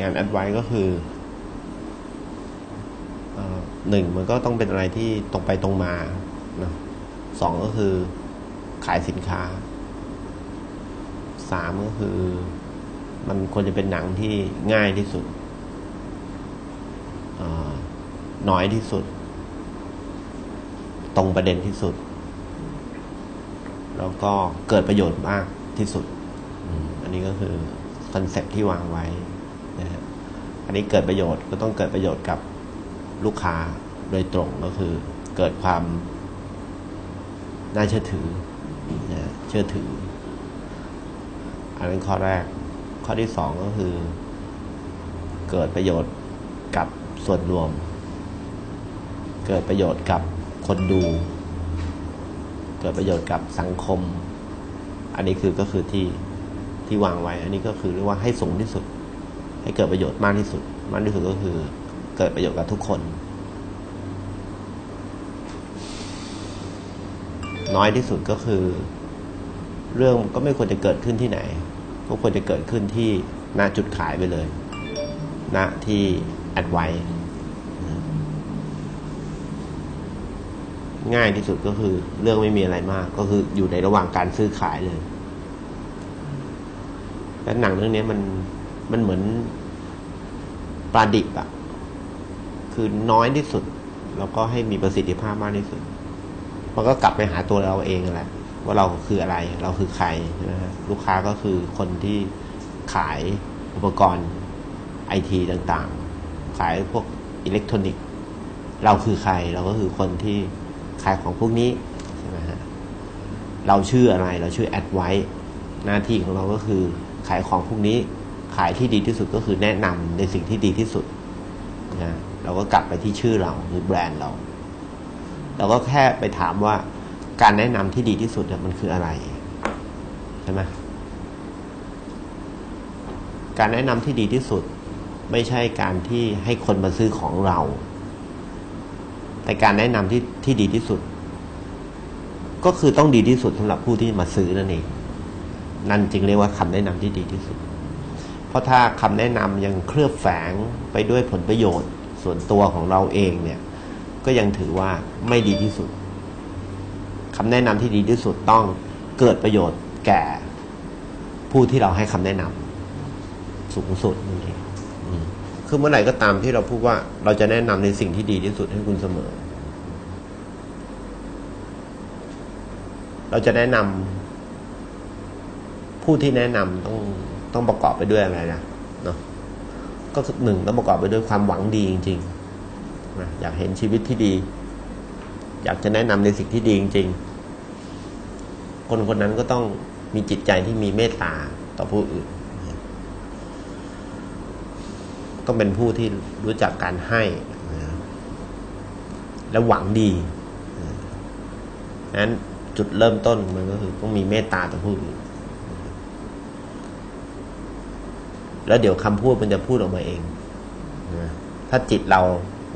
งานแอดไวก็คือหนึ่งมันก็ต้องเป็นอะไรที่ตรงไปตรงมานะสองก็คือขายสินค้าสามก็คือ มันควรจะเป็นหนังที่ง่ายที่สุดน้อยที่สุด ตรงประเด็นที่สุด แล้วก็เกิดประโยชน์มากที่สุด อันนี้ก็คือคอนเซ็ปที่วางไว้ นะฮะอันนี้เกิดประโยชน์ก็ต้องเกิดประโยชน์กับลูกค้าโดยตรงก็คือ เกิดความน่าเชื่อถือนะเชื่อถือ อันนั้นข้อแรก ข้อที่สองก็คือ เกิดประโยชน์กับส่วนรวม เกิดประโยชน์กับคนดู เกิดประโยชน์กับสังคม อันนี้คือก็คือที่ที่วางไว้ อันนี้ก็คือเรียกว่าให้สูงที่สุด ให้เกิดประโยชน์มากที่สุด มากที่สุดก็คือเกิดประโยชน์กับทุกคน น้อยที่สุดก็คือ เรื่องก็ไม่ควรจะเกิดขึ้นที่ไหน ก็ควรจะเกิดขึ้นที่หน้าจุดขายไปเลยณที่แอดไว้ง่ายที่สุดก็คือเรื่องไม่มีอะไรมาก ก็คืออยู่ในระหว่างการซื้อขายเลย และหนังเรื่องนี้มัน มันเหมือนปลาดิบอะคือน้อยที่สุด แล้วก็ให้มีประสิทธิภาพมากที่สุด มันก็กลับไปหาตัวเราเองแหละว่าเราคืออะไร เราคือใครใช่ไหมฮะลูกค้าก็คือคนที่ขายอุปกรณ์ไอทีต่างๆ ขายพวกอิเล็กทรอนิกส์ เราคือใคร เราก็คือคนที่ขายของพวกนี้ใช่ไหมฮะ เราชื่ออะไร เราชื่อแอดไว้ หน้าที่ของเราก็คือขายของพวกนี้ายที่ดีที่สุดก็คือแนะนำในสิ่งที่ดีที่สุดนะเราก็กลับไปที่ชื่อเราหรือแบรนด์เรา เราก็แค่ไปถามว่าการแนะนำที่ดีที่สุดเนี่ยมันคืออะไรใช่ไหมการแนะนำที่ดีที่สุด ไม่ใช่การที่ให้คนมาซื้อของเรา แต่การแนะนำที่ที่ดีที่สุด ก็คือต้องดีที่สุดสำหรับผู้ที่มาซื้อนั่นเองนั่นจึงเรียกว่าคำแนะนำที่ดีที่สุด เพราะถ้าคำแนะนำยังเคลือบแฝงไปด้วยผลประโยชน์ ส่วนตัวของเราเองเนี่ย ก็ยังถือว่าไม่ดีที่สุดคำแนะนำที่ดีที่สุดต้องเกิดประโยชน์แก่ผู้ที่เราให้คำแนะนำสูงสุดนั่นเองคือเมื่อไหร่ก็ตามที่เราพูดว่าเราจะแนะนำในสิ่งที่ดีที่สุดให้คุณเสมอ เราจะแนะนำผู้ที่แนะนำต้อง ต้องประกอบไปด้วยอะไรนะเนาะก็คือหนึ่งต้องประกอบไปด้วยความหวังดีจริงๆนะอยากเห็นชีวิตที่ดี อยากจะแนะนำในสิ่งที่ดีจริงๆ คนคนนั้นก็ต้องมีจิตใจที่มีเมตตาต่อผู้อื่น ต้องเป็นผู้ที่รู้จักการให้ และหวังดีนั้นจุดเริ่มต้นมันก็คือต้องมีเมตตาต่อผู้อื่น แล้วเดี๋ยวคำพูดมันจะพูดออกมาเองนะถ้าจิตเรา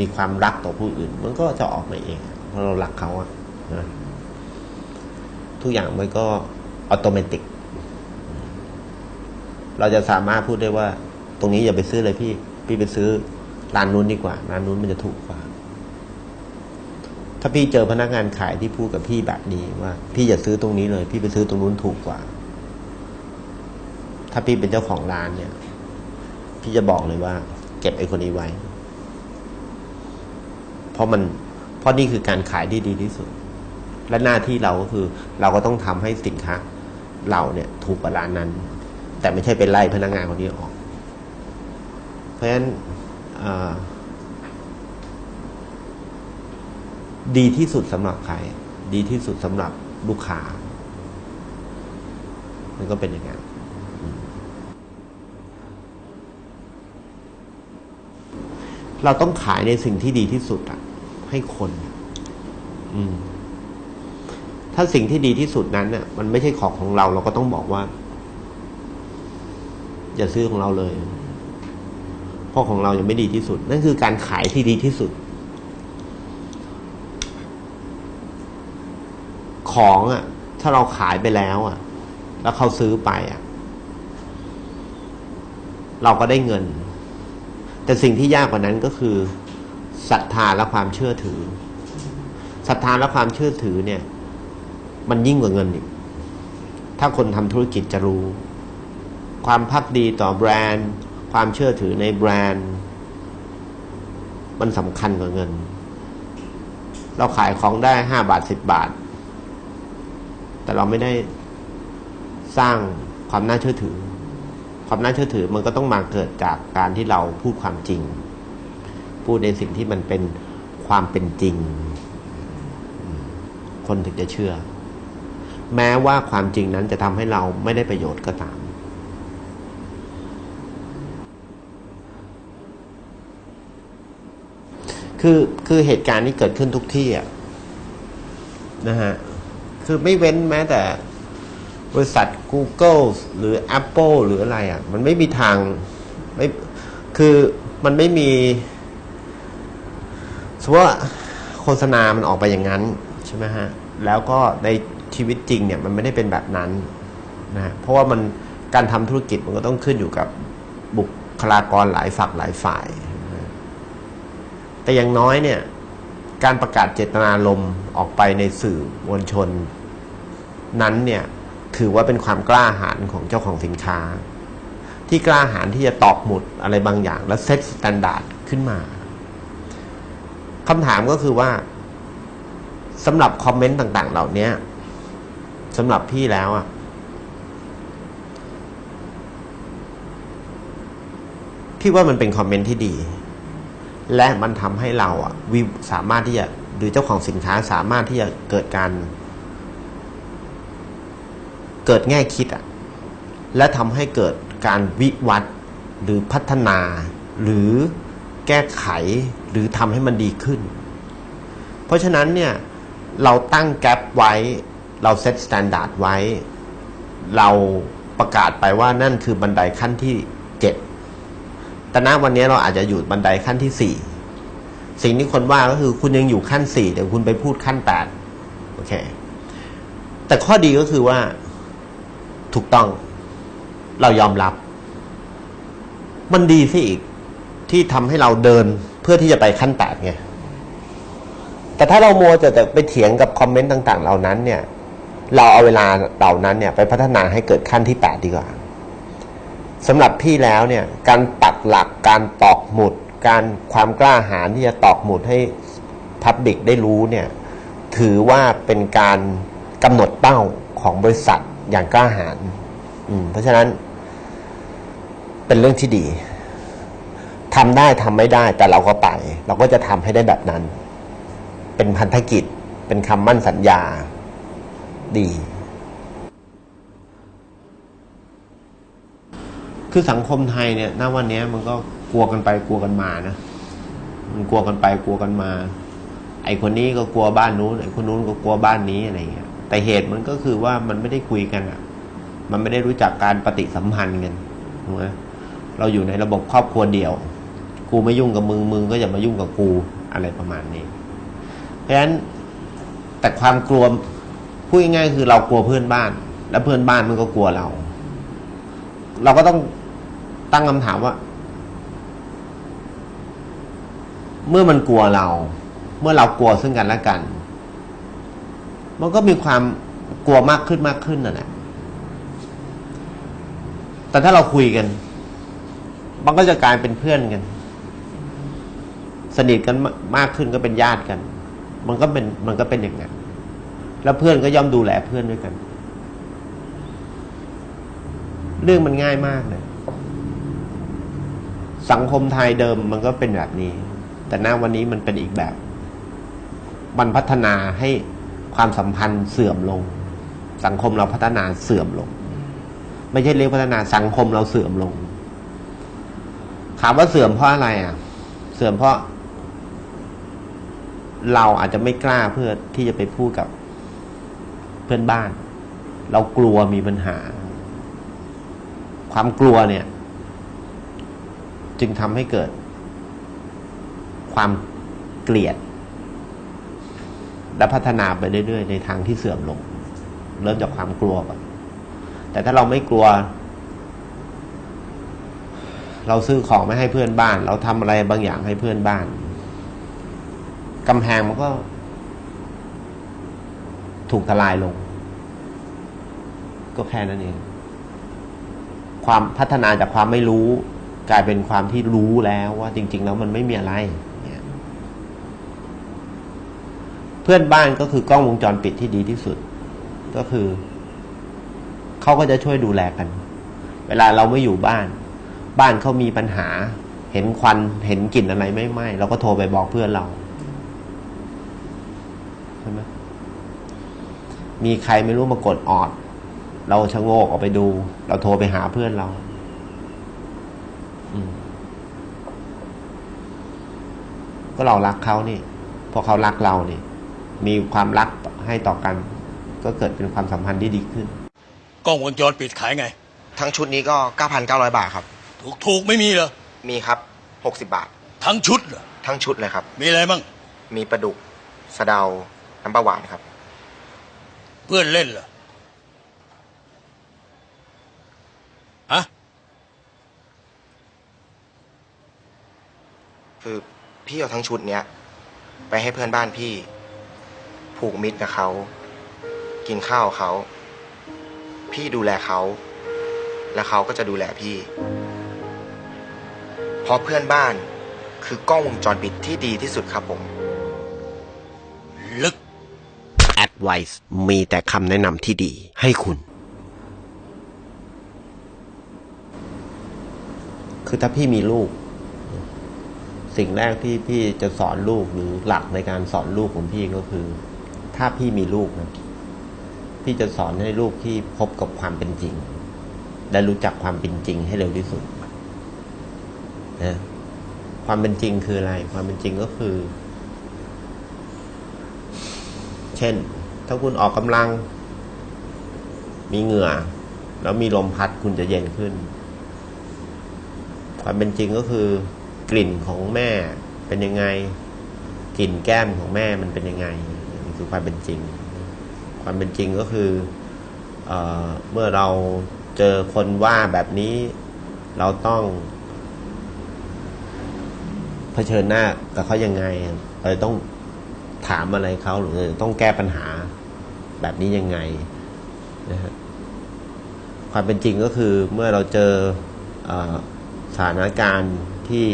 มีความรักต่อผู้อื่น มันก็จะออกมาเองเพราะเรารักเขาอะนะทุกอย่างมันก็อัตโนมัติเราจะสามารถพูดได้ว่า ตรงนี้อย่าไปซื้อเลยพี่ พี่ไปซื้อร้านนู้นดีกว่าร้านนู้นมันจะถูกกว่า ถ้าพี่เจอพนักงานขายที่พูดกับพี่แบบนี้ว่า พี่อย่าซื้อตรงนี้เลย พี่ไปซื้อตรงนู้นถูกกว่า ถ้าพี่เป็นเจ้าของร้านเนี่ย พี่จะบอกเลยว่า เก็บไอ้คนนี้ไว้ เพราะมันเพราะนี่คือการขายที่ดีที่สุด และหน้าที่เราก็คือ เราก็ต้องทำให้สินค้าเราเนี่ย ถูกกว่าร้านนั้น แต่ไม่ใช่เป็นไล่พนักงานคนนี้ออก เพราะฉะนั้นดีที่สุดสำหรับใคร ดีที่สุดสำหรับลูกค้า มันก็เป็นอย่างนั้น เราต้องขายในสิ่งที่ดีที่สุดอะให้คนอืมถ้าสิ่งที่ดีที่สุดนั้นเนี่ยมันไม่ใช่ของของเรา เราก็ต้องบอกว่า อย่าซื้อของเราเลยเพราะของเรายังไม่ดีที่สุด นั่นคือการขายที่ดีที่สุด ของอะ่ะ ถ้าเราขายไปแล้วอะ่ะ แล้วเขาซื้อไปอะ่ะ เราก็ได้เงิน แต่สิ่งที่ยากกว่านั้นก็คือศรัทธาและความเชื่อถือศรัทธาและความเชื่อถือเนี่ย มันยิ่งกว่าเงินอีกถ้าคนทำธุรกิจจะรู้ ความพักดีต่อแบรนด์ ความเชื่อถือในแบรนด์ มันสำคัญกว่าเงิน เราขายของได้ห้าบาทสิบบาท แต่เราไม่ได้สร้างความน่าเชื่อถือ ความน่าเชื่อถือมันก็ต้องมาเกิดจากการที่เราพูดความจริง พูดในสิ่งที่มันเป็นความเป็นจริง คนถึงจะเชื่อ แม้ว่าความจริงนั้นจะทำให้เราไม่ได้ประโยชน์ก็ตาม คือคือเหตุการณ์นี้เกิดขึ้นทุกที่อะนะฮะ คือไม่เว้นแม้แต่ บริษัท Google หรือ Apple หรืออะไรอะ่ะ มันไม่มีทางไม่คือมันไม่มีสมมติว่าโฆษณามันออกไปอย่างนั้นใช่ไหมฮะ แล้วก็ในชีวิตจริงเนี่ยมันไม่ได้เป็นแบบนั้นนะฮะเพราะว่ามันการทำธุรกิจมันก็ต้องขึ้นอยู่กับบุคลากรหลายฝักหลายฝ่าย แต่อย่างน้อยเนี่ย การประกาศเจตนารมณ์ออกไปในสื่อมวลชนนั้นเนี่ย ถือว่าเป็นความกล้าหาญของเจ้าของสินค้า ที่กล้าหาญที่จะตอกหมุดอะไรบางอย่าง แล้วเซตสแตนดาร์ดขึ้นมาคำถามก็คือว่าสำหรับคอมเมนต์ต่าง ๆ เหล่านี้สำหรับพี่แล้วอะพี่ว่ามันเป็นคอมเมนต์ที่ดี และมันทำให้เราอะวิสามารถที่จะหรือเจ้าของสินค้าสามารถที่จะเกิดการ เกิดแง่คิดอะและทำให้เกิดการวิวัฒน์หรือพัฒนา หรือแก้ไขหรือทำให้มันดีขึ้น เพราะฉะนั้นเนี่ยเราตั้งแกลบไว้ เราเซตสแตนดาร์ดไว้ เราประกาศไปว่านั่นคือบันไดขั้นที่เจ็ดแต่ณวันนี้เราอาจจะอยู่บันไดขั้นที่สี่สิ่งที่คนว่าก็คือคุณยังอยู่ขั้นสี่แต่คุณไปพูดขั้นแปดโอเค แต่ข้อดีก็คือว่า ถูกต้อง เรายอมรับ มันดีสิอีกที่ทำให้เราเดินเพื่อที่จะไปขั้นแปดไงแต่ถ้าเราโมวแต่แต่ไปเถียงกับคอมเมนต์ต่าง ๆ เหล่านั้นเนี่ย เราเอาเวลาเหล่านั้นเนี่ยไปพัฒนาให้เกิดขั้นที่แปดดีกว่าสำหรับพี่แล้วเนี่ย การปักหลักการตอกหมุด การความกล้าหาญที่จะตอกหมุดให้พับบิกได้รู้เนี่ย ถือว่าเป็นการกำหนดเป้าของบริษัท อย่างกล้าหาญอืมเพราะฉะนั้น เป็นเรื่องที่ดีทำได้ทำไม่ได้แต่เราก็ไป เราก็จะทำให้ได้แบบนั้น เป็นพันธกิจ เป็นคำมั่นสัญญา ดี คือสังคมไทยเนี่ยณวันนี้มันก็กลัวกันไปกลัวกันมานะมันกลัวกันไปกลัวกันมา ไอคนนี้ก็กลัวบ้านนู้นไอคนนู้นก็กลัวบ้านนี้อะไรเงี้ย แต่เหตุมันก็คือว่ามันไม่ได้คุยกันอะ มันไม่ได้รู้จักการปฏิสัมพันธ์กันถูกไหมเราอยู่ในระบบครอบครัวเดียว กูไม่ยุ่งกับมึงมึงก็อย่ามายุ่งกับกูอะไรประมาณนี้ เพราะฉะนั้นแต่ความกลัวพูดง่ายๆคือเรากลัวเพื่อนบ้าน และเพื่อนบ้านมันก็กลัวเรา เราก็ต้องตั้งคำถามว่า เมื่อมันกลัวเรา เมื่อเรากลัวซึ่งกันและกัน มันก็มีความกลัวมากขึ้นมากขึ้นนั่นแหละแต่ถ้าเราคุยกัน มันก็จะกลายเป็นเพื่อนกัน สนิทกันมากขึ้นก็เป็นญาติกัน มันก็เป็นมันก็เป็นอย่างนั้นแล้วเพื่อนก็ย่อมดูแลเพื่อนด้วยกัน เรื่องมันง่ายมากเลยสังคมไทยเดิมมันก็เป็นแบบนี้ แต่หน้าวันนี้มันเป็นอีกแบบ มันพัฒนาให้ ความสัมพันธ์เสื่อมลง สังคมเราพัฒนาเสื่อมลง ไม่ใช่เรียกพัฒนาสังคมเราเสื่อมลงถามว่าเสื่อมเพราะอะไรอะ เสื่อมเพราะ เราอาจจะไม่กล้าเพื่อที่จะไปพูดกับเพื่อนบ้าน เรากลัวมีปัญหา ความกลัวเนี่ย จึงทำให้เกิด ความเกลียด และพัฒนาไปเรื่อยๆ ในทางที่เสื่อมลง เริ่มจากความกลัวก่อนแต่ถ้าเราไม่กลัว เราซื้อของไม่ให้เพื่อนบ้าน เราทำอะไรบางอย่างให้เพื่อนบ้านกำแพงมันก็ ถูกทลายลง ก็แค่นั้นเอง ความพัฒนาจากความไม่รู้ กลายเป็นความที่รู้แล้วว่าจริง ๆ แล้วมันไม่มีอะไร เพื่อนบ้านก็คือกล้องวงจรปิดที่ดีที่สุด ก็คือเขาก็จะช่วยดูแลกัน เวลาเราไม่อยู่บ้าน บ้านเขามีปัญหา เห็นควันเห็นกลิ่นอะไรไม่ไหม้เราก็โทรไปบอกเพื่อนเราใช่ไหมมีใครไม่รู้มากดออด เราชะโงกออกไปดู เราโทรไปหาเพื่อนเราก็เรารักเขานี่พอเขารักเรานี่ มีความรักให้ต่อกัน ก็เกิดเป็นความสัมพันธ์ที่ดีขึ้น กล้องวงจรปิดขายไง ทั้งชุดนี้ก็ 9,900 บาทครับ ถูกถูกไม่มีเหรอ มีครับ 60 บาท ทั้งชุดเหรอ ทั้งชุดเลยครับ มีอะไรบ้าง มีปลาดุกสะเดา น้ำปลาหวานครับ เพื่อนเล่นเหรอฮะคือพี่เอาทั้งชุดเนี้ย ไปให้เพื่อนบ้านพี่ ผูกมิตรกับเขา กินข้าวกับเขา พี่ดูแลเขา และเขาก็จะดูแลพี่ เพราะเพื่อนบ้านคือกล้องวงจรปิดที่ดีที่สุดครับผม ลึก Advice มีแต่คำแนะนำที่ดีให้คุณ คือถ้าพี่มีลูก สิ่งแรกที่พี่จะสอนลูกหรือหลักในการสอนลูกของพี่ก็คือ ถ้าพี่มีลูกนะพี่จะสอนให้ลูกที่พบกับความเป็นจริง และรู้จักความเป็นจริงให้เร็วที่สุดนะความเป็นจริงคืออะไร ความเป็นจริงก็คือ เช่น ถ้าคุณออกกำลัง มีเหงื่อ แล้วมีลมพัดคุณจะเย็นขึ้น ความเป็นจริงก็คือกลิ่นของแม่เป็นยังไง กลิ่นแก้มของแม่มันเป็นยังไง คือความเป็นจริง ความเป็นจริงก็คือเอเมื่อเราเจอคนว่าแบบนี้เราต้องเผชิญหน้ากับเขายังไงเราต้องถามอะไรเขาหรือต้องแก้ปัญหาแบบนี้ยังไงนะฮะความเป็นจริงก็คือเมื่อเราเจออสถานการณ์ที่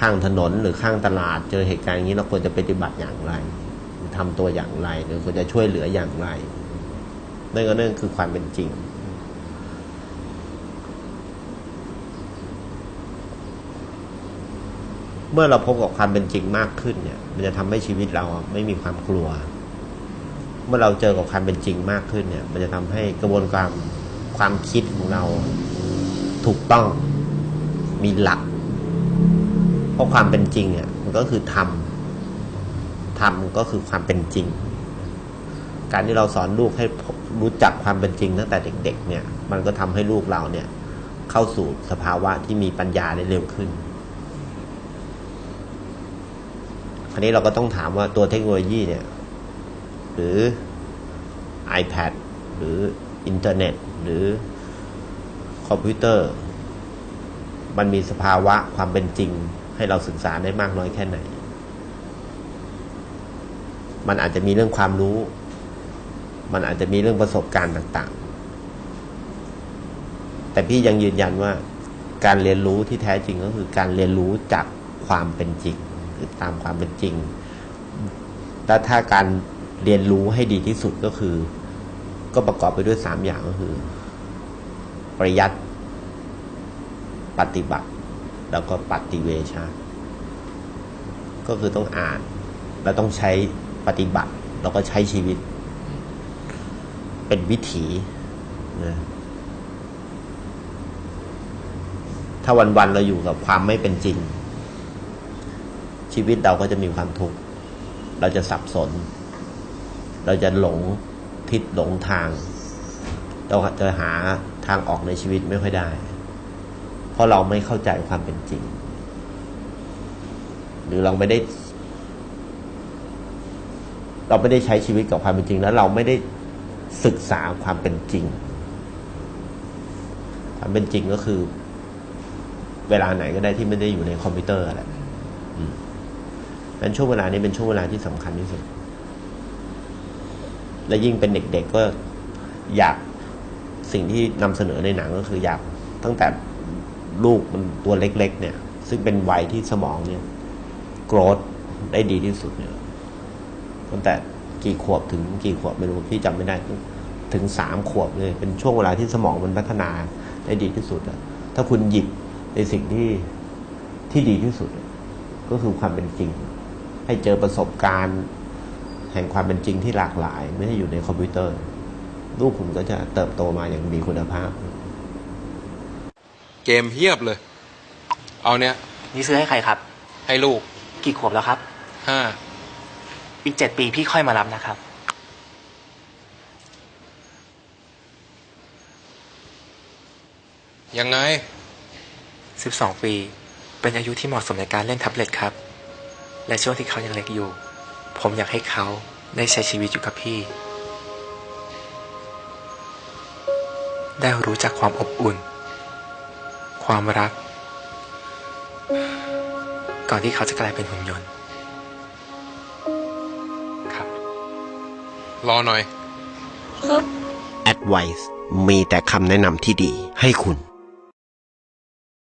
ข้างถนนหรือข้างตลาด เจอเหตุการณ์อย่างนี้เราควรจะปฏิบัติอย่างไร ทำตัวอย่างไร หรือควรจะช่วยเหลืออย่างไรนั่นก็นั่นคือความเป็นจริง เมื่อเราพบกับความเป็นจริงมากขึ้นเนี่ย มันจะทำให้ชีวิตเราไม่มีความกลัว เมื่อเราเจอกับความเป็นจริงมากขึ้นเนี่ย มันจะทำให้กระบวนการความคิดของเราถูกต้องมีหลัก เพราะความเป็นจริงเนี่ยมันก็คือธรรม ธรรมก็คือความเป็นจริง การที่เราสอนลูกให้รู้จักความเป็นจริงตั้งแต่เด็ก ๆ เนี่ย มันก็ทำให้ลูกเราเนี่ย เข้าสู่สภาวะที่มีปัญญาได้เร็วขึ้นคราวนี้เราก็ต้องถามว่าตัวเทคโนโลยีเนี่ย หรือ iPad หรืออินเทอร์เน็ต หรือคอมพิวเตอร์ มันมีสภาวะความเป็นจริง ให้เราศึกษาได้มากน้อยแค่ไหน มันอาจจะมีเรื่องความรู้ มันอาจจะมีเรื่องประสบการณ์ต่างๆ แต่พี่ยังยืนยันว่า การเรียนรู้ที่แท้จริงก็คือการเรียนรู้จากความเป็นจริงคือตามความเป็นจริงและถ้าการเรียนรู้ให้ดีที่สุดก็คือ ก็ประกอบไปด้วยสามอย่างก็คือ ปริยัติปฏิบัติ แล้วก็ปฏิเวชาก็คือต้องอ่าน แล้วต้องใช้ ปฏิบัติแล้วก็ใช้ชีวิต เป็นวิถีนะถ้าวันๆเราอยู่กับความไม่เป็นจริง ชีวิตเราก็จะมีความทุกข์เราจะสับสน เราจะหลงทิศหลงทาง เราจะหาทางออกในชีวิตไม่ค่อยได้ เพราะเราไม่เข้าใจความเป็นจริง หรือเราไม่ได้ เราไม่ได้ใช้ชีวิตกับความเป็นจริง แล้วเราไม่ได้ศึกษาความเป็นจริง ความเป็นจริงก็คือ เวลาไหนก็ได้ที่ไม่ได้อยู่ในคอมพิวเตอร์แหละอืมนั้นช่วงเวลานี้เป็นช่วงเวลาที่สำคัญที่สุด และยิ่งเป็นเด็ก ๆก็อยากสิ่งที่นำเสนอในหนังก็คืออยากตั้งแต่ลูกมันตัวเล็ก ๆ เนี่ย ซึ่งเป็นวัยที่สมองเนี่ย โกรธได้ดีที่สุดเนี่ย ตั้งแต่กี่ขวบถึงกี่ขวบไม่รู้พี่จำไม่ได้ถึงสามขวบเลยเป็นช่วงเวลาที่สมองมันพัฒนาได้ดีที่สุดอะถ้าคุณหยิบในสิ่งที่ที่ดีที่สุดอะก็คือความเป็นจริง ให้เจอประสบการณ์ แห่งความเป็นจริงที่หลากหลาย ไม่ได้อยู่ในคอมพิวเตอร์ ลูกคุณก็จะเติบโตมาอย่างมีคุณภาพ เกมเพียบเลย เอาเนี้ยนี่ซื้อให้ใครครับ ให้ลูก กี่ขวบแล้วครับห้า อีกเจ็ดปีพี่ค่อยมารับนะครับ ยังไง 12 ปี เป็นอายุที่เหมาะสมในการเล่นแท็บเล็ตครับ และช่วงที่เขายังเล็กอยู่ ผมอยากให้เขาได้ใช้ชีวิตอยู่กับพี่ ได้รู้จักความอบอุ่น ความรัก ก่อนที่เขาจะกลายเป็นหุ่นยนต์ รอหน่อย Advice มีแต่คำแนะนำที่ดีให้คุณ